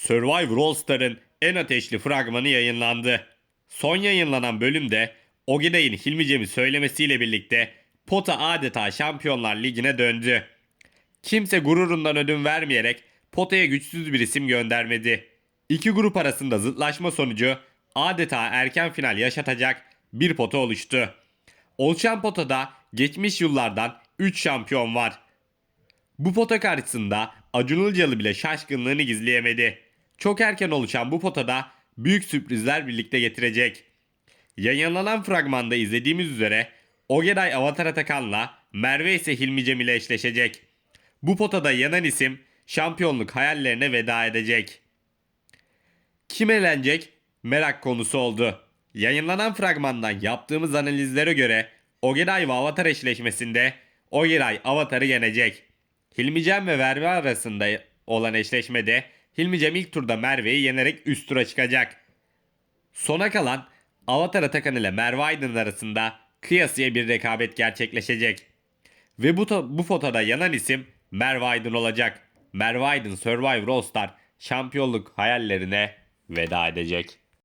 Survivor All Star'ın en ateşli fragmanı yayınlandı. Son yayınlanan bölümde Ogeday'ın Hilmi Cem'i söylemesiyle birlikte Pota adeta Şampiyonlar Ligi'ne döndü. Kimse gururundan ödün vermeyerek potaya güçsüz bir isim göndermedi. İki grup arasında zıtlaşma sonucu adeta erken final yaşatacak bir pota oluştu. Oluşan potada geçmiş yıllardan 3 şampiyon var. Bu pota karşısında Acun Ilıcalı bile şaşkınlığını gizleyemedi. Çok erken oluşan bu potada büyük sürprizler birlikte getirecek. Yayınlanan fragmanda izlediğimiz üzere Ogeday Avatar Atakan'la Merve ise Hilmi Cem ile eşleşecek. Bu potada yanan isim şampiyonluk hayallerine veda edecek. Kim elenecek merak konusu oldu. Yayınlanan fragmandan yaptığımız analizlere göre Ogeday ve Avatar eşleşmesinde Ogeday Avatar'ı yenecek. Hilmi Cem ve Merve arasında olan eşleşmede Hilmi Cem ilk turda Merve'yi yenerek üst tura çıkacak. Sona kalan Avatar Atakan ile Merve Aydın arasında kıyasıya bir rekabet gerçekleşecek. Ve bu, bu fotoda yanan isim Merve Aydın olacak. Merve Aydın Survivor All Star şampiyonluk hayallerine veda edecek.